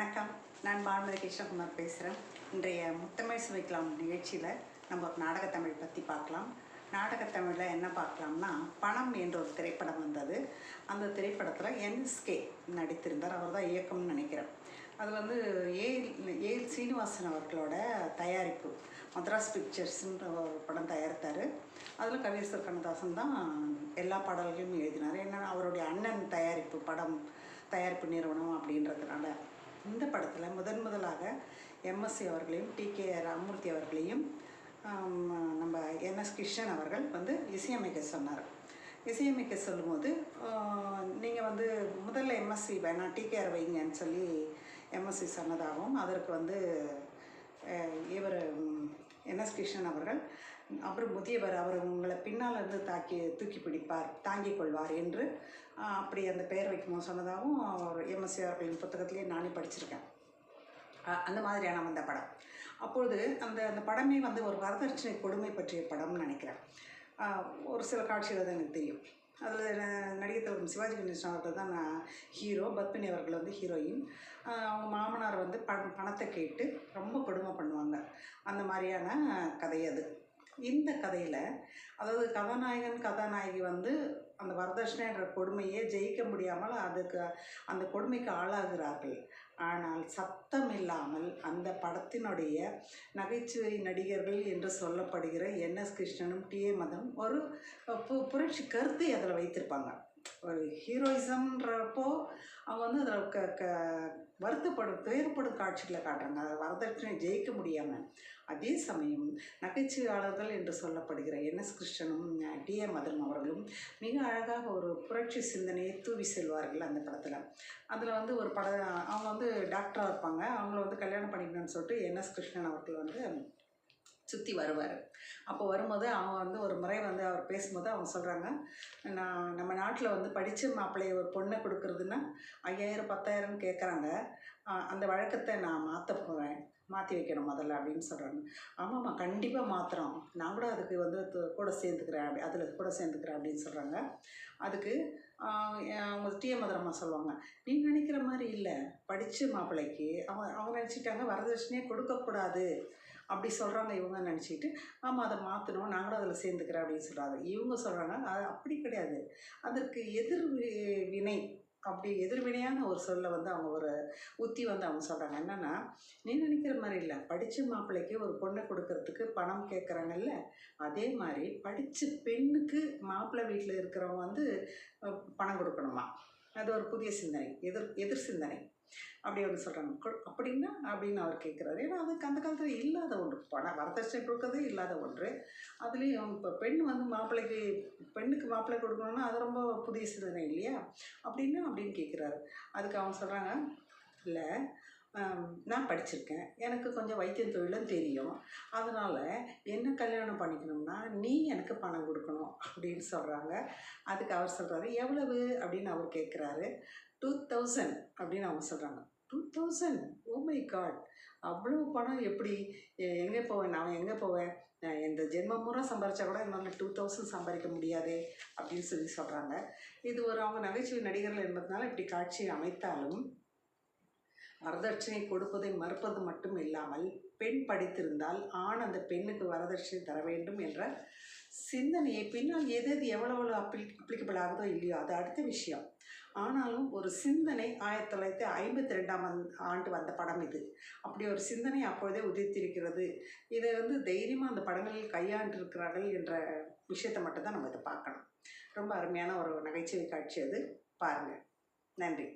வணக்கம். நான் பானுமதி கிருஷ்ணகுமார் பேசுகிறேன் இன்றைய முத்தமிழ் சுவைக்கலாம் நிகழ்ச்சியில் நம்ம நாடகத்தமிழ் பற்றி பார்க்கலாம். நாடகத்தமிழில் என்ன பார்க்கலாம்னா பணம் என்ற ஒரு திரைப்படம் வந்தது. அந்த திரைப்படத்தில் என்எஸ்கே நடித்திருந்தார். அவர் தான் இயக்கம்னு நினைக்கிறேன். அது வந்து ஏல் ஏல் சீனிவாசன் அவர்களோட தயாரிப்பு மദ്രാஸ் பிக்சர்ஸ்ன்ற ஒரு படம் தயாரித்தார். அதில் கவியரசர் கண்ணதாசன் தான் எல்லா பாடல்களையும் எழுதினார். ஏன்னா அவருடைய அண்ணன் தயாரிப்பு படம் தயாரிப்பு நிறுவனம் அப்படின்றதுனால. இந்த படத்தில் முதன் முதலாக எம்எஸ்சி அவர்களையும் டி கே ராமூர்த்தி அவர்களையும் நம்ம என்எஸ் கிருஷ்ணன் அவர்கள் வந்து இசையமைக்க சொன்னார். இசையமைக்க சொல்லும்போது நீங்கள் வந்து முதல்ல எம்எஸ்சி வேணாம் டிகேஆர் வைங்கன்னு சொல்லி எம்எஸ்சி சொன்னதாகவும் அதற்கு வந்து கிருஷ்ணன் அவர்கள் அப்புறம் முதியவர் அவர் உங்களை பின்னால் இருந்து தாக்கி தூக்கி பிடிப்பார் தாங்கிக் கொள்வார் என்று அப்படி அந்த பெயர் வைக்கும் சொன்னதாகவும் அவர் எம்எஸ்சி அவர்களின் புத்தகத்திலே நானே படிச்சிருக்கேன். அந்த மாதிரியான அந்த படம். அப்பொழுது அந்த அந்த படமே வந்து ஒரு வரதட்சணை கொடுமை பற்றிய படம்னு நினைக்கிறேன். ஒரு சில காட்சிகள் தான் எனக்கு தெரியும். அதில் நடிகர் தலைவர் சிவாஜி கணேசன் அவர்கள் தான் நான் ஹீரோ பத்மினி அவர்கள் வந்து ஹீரோயின் அவங்க மாமனார் வந்து பண பணத்தை கேட்டு ரொம்ப கொடுமை பண்ணுவாங்க. அந்த மாதிரியான கதை அது. இந்த கதையில் அதாவது கதாநாயகன் கதாநாயகி வந்து அந்த வரதட்சணைன்ற கொடுமையை ஜெயிக்க முடியாமல் அதுக்கு அந்த கொடுமைக்கு ஆளாகிறார்கள். ஆனால் சத்தம் இல்லாமல் அந்த படத்தினுடைய நகைச்சுவை நடிகர்கள் என்று சொல்லப்படுகிற என் எஸ் கிருஷ்ணனும் டி ஏ மதனும் ஒரு பு- புரட்சி கருத்தை அதில் வைத்திருப்பாங்க. ஒரு ஹீரோயிசம்ன்றப்போ அவங்க வந்து அதில் க க வருத்தப்படும் துயரப்படும் காட்சிகளை காட்டுறாங்க. அதை வரதட்சணை ஜெயிக்க முடியாமல் அதே சமயம் நகைச்சுவையாளர்கள் என்று சொல்லப்படுகிற என்எஸ் கிருஷ்ணனும் டி ஏ மதன் அவர்களும் மிக அழகாக ஒரு புரட்சி சிந்தனையை தூவி செல்வார்கள் அந்த படத்தில். அதில் வந்து ஒரு பட அவங்க வந்து டாக்டராக இருப்பாங்க. அவங்கள வந்து கல்யாணம் பண்ணிக்கணும்னு சொல்லிட்டு என்எஸ் கிருஷ்ணன் அவர்கள் வந்து சுற்றி வருவார். அப்போ வரும்போது அவன் வந்து ஒரு முறை பேசும்போது அவங்க சொல்கிறாங்க நான் நம்ம நாட்டில் வந்து படித்த மாப்பிள்ளைய ஒரு பொண்ணை கொடுக்குறதுன்னா ஐயாயிரம் பத்தாயிரம் கேட்குறாங்க அந்த வழக்கத்தை நான் மாற்ற போகிறேன் மாற்றி வைக்கணும் முதல்ல அப்படின்னு சொல்கிறாங்க ஆமாம்மா கண்டிப்பாக மாற்றுறோம் நான் கூட அதுக்கு வந்து கூட சேர்ந்துக்கிறேன் அப்படி அதில் கூட சேர்ந்துக்கிறேன் அப்படின்னு சொல்கிறாங்க அதுக்கு அவங்க டிஎ மதுரம்மா சொல்லுவாங்க நீ நினைக்கிற மாதிரி இல்லை. படித்த மாப்பிள்ளைக்கு அவங்க அவங்க நினச்சிட்டாங்க வரதட்சணையே கொடுக்கக்கூடாது அப்படி சொல்கிறாங்க இவங்க நினச்சிக்கிட்டு ஆமாம் அதை மாற்றணும் நாங்களும் அதில் சேர்ந்துக்கிறேன் அப்படின்னு சொல்கிறாங்க இவங்க சொல்கிறாங்க அது அப்படி கிடையாது. அதற்கு எதிர் வினை அப்படி எதிர்வினையான ஒரு சொல்லை வந்து அவங்க ஒரு உத்தி வந்து அவங்க சொல்கிறாங்க என்னென்னா நீ நினைக்கிற மாதிரி இல்லை. படித்த மாப்பிள்ளைக்கு ஒரு பொண்ணை கொடுக்கறதுக்கு பணம் கேட்குறாங்கல்ல அதே மாதிரி படித்த பெண்ணுக்கு மாப்பிள்ளை வீட்டில் இருக்கிறவங்க வந்து பணம் கொடுக்கணுமா? அது ஒரு புதிய சிந்தனை எதிர் எதிர் சிந்தனை. அப்படி ஒன்று சொல்கிறாங்க அப்படின்னா அப்படின்னு அவர் கேட்குறாரு. ஏன்னா அதுக்கு அந்த காலத்தில் இல்லாத ஒன்று. பணம் வரதட்சணை கொடுக்கறதே இல்லாத ஒன்று. அதுலேயும் இப்போ பெண் வந்து மாப்பிள்ளைக்கு பெண்ணுக்கு மாப்பிள்ளை கொடுக்கணும்னா அது ரொம்ப புதிய சிந்தனை இல்லையா? அப்படின்னா அப்படின்னு கேட்குறாரு. அதுக்கு அவங்க சொல்கிறாங்க இல்லை நான் படிச்சிருக்கேன். எனக்கு கொஞ்சம் வைத்தியம் தொழிலும் தெரியும். அதனால் என்ன கல்யாணம் பண்ணிக்கணும்னா நீ எனக்கு பணம் கொடுக்கணும் அப்படின்னு சொல்கிறாங்க அதுக்கு அவர் சொல்கிறாரு எவ்வளவு? அப்படின்னு அவர் கேட்குறாரு டூ தௌசண்ட் அப்படின்னு அவங்க சொல்கிறாங்க two thousand oh oh my God அவ்வளோ பணம் எப்படி? எங்கே போவேன்? நான் எங்கே போவேன்? இந்த ஜென்ம முறை சம்பாரித்தா கூட என்னால் டூ தௌசண்ட் சம்பாதிக்க முடியாது அப்படின்னு சொல்லி சொல்கிறாங்க இது ஒரு அவங்க நகைச்சுவை நடிகர்கள் என்பதனால இப்படி காட்சி அமைத்தாலும் வரதட்சணை கொடுப்பதை மறுப்பது மட்டும் இல்லாமல் பெண் படித்திருந்தால் ஆண் அந்த பெண்ணுக்கு வரதட்சணை தர வேண்டும் என்ற சிந்தனையை பின்னால் எது எது எவ்வளவு அப்ளி அப்ளிகபிள் ஆகுதோ இல்லையோ அது அடுத்த விஷயம். ஆனாலும் ஒரு சிந்தனை ஆயிரத்தி தொள்ளாயிரத்தி ஐம்பத்தி ரெண்டாம் ஆண்டு வந்த படம் இது. அப்படி ஒரு சிந்தனை அப்பொழுதே உதித்திருக்கிறது இதை வந்து தைரியமாக அந்த படங்களில் கையாண்டிருக்கிறார்கள் என்ற விஷயத்தை மட்டும்தான் நம்ம இதை பார்க்கணும். ரொம்ப அருமையான ஒரு நகைச்சுவை காட்சி அது. பாருங்கள் நன்றி.